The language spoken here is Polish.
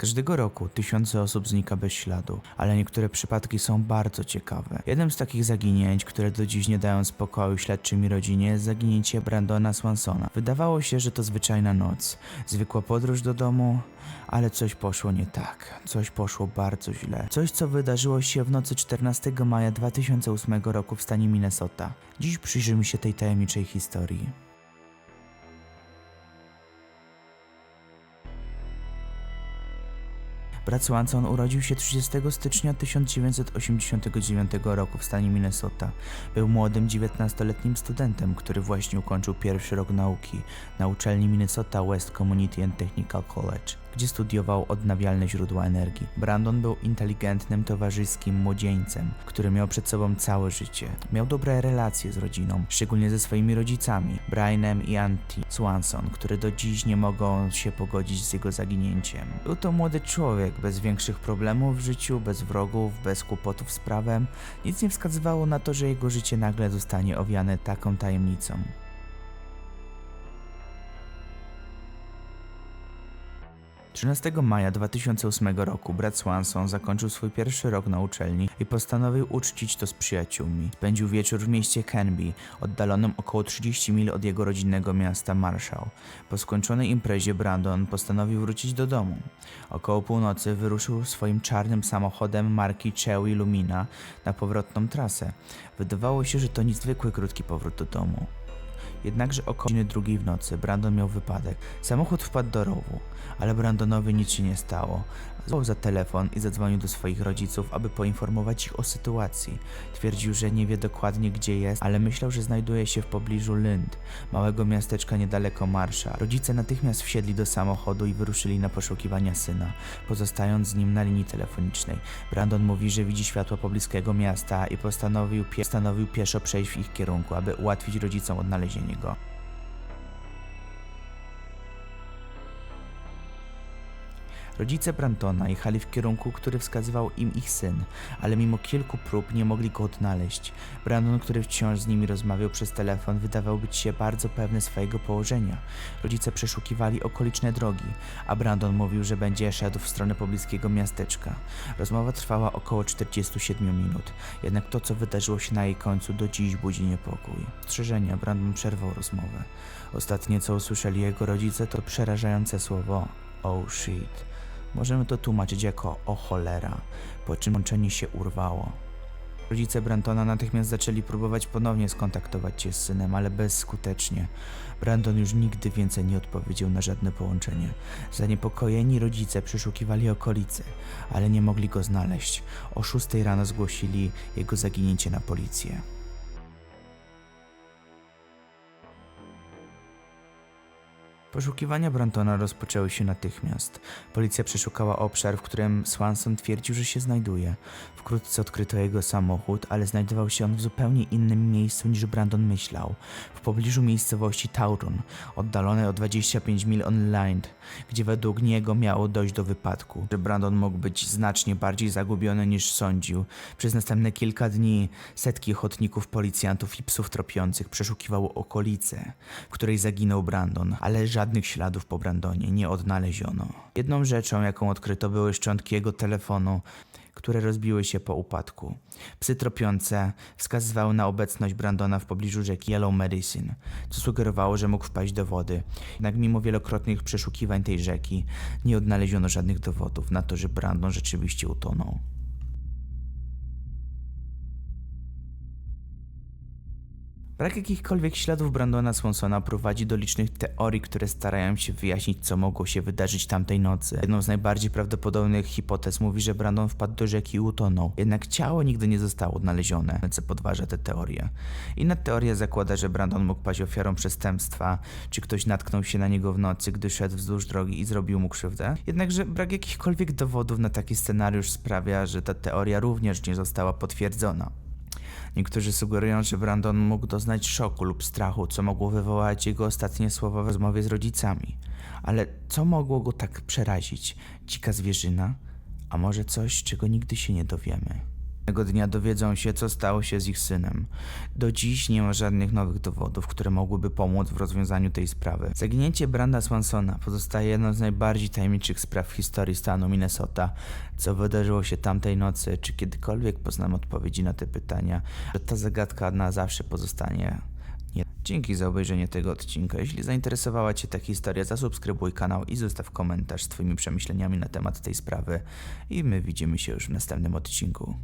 Każdego roku tysiące osób znika bez śladu, ale niektóre przypadki są bardzo ciekawe. Jednym z takich zaginięć, które do dziś nie dają spokoju śledczym i rodzinie, jest zaginięcie Brandona Swansona. Wydawało się, że to zwyczajna noc, zwykła podróż do domu, ale coś poszło nie tak. Coś poszło bardzo źle. Coś, co wydarzyło się w nocy 14 maja 2008 roku w stanie Minnesota. Dziś przyjrzymy się tej tajemniczej historii. Brat Swanson urodził się 30 stycznia 1989 roku w stanie Minnesota. Był młodym 19-letnim studentem, który właśnie ukończył pierwszy rok nauki na uczelni Minnesota West Community and Technical College, gdzie studiował odnawialne źródła energii. Brandon był inteligentnym, towarzyskim młodzieńcem, który miał przed sobą całe życie. Miał dobre relacje z rodziną, szczególnie ze swoimi rodzicami, Brianem i Auntie Swanson, które do dziś nie mogą się pogodzić z jego zaginięciem. Był to młody człowiek bez większych problemów w życiu, bez wrogów, bez kłopotów z prawem. Nic nie wskazywało na to, że jego życie nagle zostanie owiane taką tajemnicą. 13 maja 2008 roku brat Swanson zakończył swój pierwszy rok na uczelni i postanowił uczcić to z przyjaciółmi. Spędził wieczór w mieście Canby, oddalonym około 30 mil od jego rodzinnego miasta Marshall. Po skończonej imprezie Brandon postanowił wrócić do domu. Około północy wyruszył swoim czarnym samochodem marki Chewy Lumina na powrotną trasę. Wydawało się, że to niezwykły krótki powrót do domu. Jednakże około drugiej w nocy Brandon miał wypadek. Samochód wpadł do rowu, ale Brandonowi nic się nie stało. Zwołał za telefon i zadzwonił do swoich rodziców, aby poinformować ich o sytuacji. Twierdził, że nie wie dokładnie gdzie jest, ale myślał, że znajduje się w pobliżu Lynd, małego miasteczka niedaleko Marsza. Rodzice natychmiast wsiedli do samochodu i wyruszyli na poszukiwania syna, pozostając z nim na linii telefonicznej. Brandon mówi, że widzi światła pobliskiego miasta i postanowił, pie- postanowił pieszo przejść w ich kierunku, aby ułatwić rodzicom odnalezienie go. Rodzice Brantona jechali w kierunku, który wskazywał im ich syn, ale mimo kilku prób nie mogli go odnaleźć. Brandon, który wciąż z nimi rozmawiał przez telefon, wydawał być się bardzo pewny swojego położenia. Rodzice przeszukiwali okoliczne drogi, a Brandon mówił, że będzie szedł w stronę pobliskiego miasteczka. Rozmowa trwała około 47 minut, jednak to, co wydarzyło się na jej końcu, do dziś budzi niepokój. Strzeżenia Brandon przerwał rozmowę. Ostatnie, co usłyszeli jego rodzice, to przerażające słowo oh shit. Możemy to tłumaczyć jako o cholera, po czym łączenie się urwało. Rodzice Brantona natychmiast zaczęli próbować ponownie skontaktować się z synem, ale bezskutecznie. Brandon już nigdy więcej nie odpowiedział na żadne połączenie. Zaniepokojeni rodzice przeszukiwali okolice, ale nie mogli go znaleźć. O 6 rano zgłosili jego zaginięcie na policję. Poszukiwania Brantona rozpoczęły się natychmiast. Policja przeszukała obszar, w którym Swanson twierdził, że się znajduje. Wkrótce odkryto jego samochód, ale znajdował się on w zupełnie innym miejscu niż Brandon myślał. W pobliżu miejscowości Tauron, oddalonej o 25 mil online, gdzie według niego miało dojść do wypadku. Że Brandon mógł być znacznie bardziej zagubiony niż sądził. Przez następne kilka dni setki ochotników, policjantów i psów tropiących przeszukiwało okolice, w której zaginął Brandon, ale żadnych śladów po Brandonie nie odnaleziono. Jedną rzeczą, jaką odkryto, były szczątki jego telefonu, które rozbiły się po upadku. Psy tropiące wskazywały na obecność Brandona w pobliżu rzeki Yellow Medicine, co sugerowało, że mógł wpaść do wody. Jednak mimo wielokrotnych przeszukiwań tej rzeki, nie odnaleziono żadnych dowodów na to, że Brandon rzeczywiście utonął. Brak jakichkolwiek śladów Brandona Swansona prowadzi do licznych teorii, które starają się wyjaśnić, co mogło się wydarzyć tamtej nocy. Jedną z najbardziej prawdopodobnych hipotez mówi, że Brandon wpadł do rzeki i utonął. Jednak ciało nigdy nie zostało odnalezione, co podważa tę teorię. Inna teoria zakłada, że Brandon mógł paść ofiarą przestępstwa, czy ktoś natknął się na niego w nocy, gdy szedł wzdłuż drogi i zrobił mu krzywdę. Jednakże brak jakichkolwiek dowodów na taki scenariusz sprawia, że ta teoria również nie została potwierdzona. Niektórzy sugerują, że Brandon mógł doznać szoku lub strachu, co mogło wywołać jego ostatnie słowa w rozmowie z rodzicami. Ale co mogło go tak przerazić? Dzika zwierzyna? A może coś, czego nigdy się nie dowiemy? Tego dnia dowiedzą się, co stało się z ich synem. Do dziś nie ma żadnych nowych dowodów, które mogłyby pomóc w rozwiązaniu tej sprawy. Zaginięcie Branda Swansona pozostaje jedną z najbardziej tajemniczych spraw w historii stanu Minnesota. Co wydarzyło się tamtej nocy, czy kiedykolwiek poznam odpowiedzi na te pytania, że ta zagadka na zawsze pozostanie nie. Dzięki za obejrzenie tego odcinka. Jeśli zainteresowała Cię ta historia, zasubskrybuj kanał i zostaw komentarz z Twoimi przemyśleniami na temat tej sprawy. I my widzimy się już w następnym odcinku.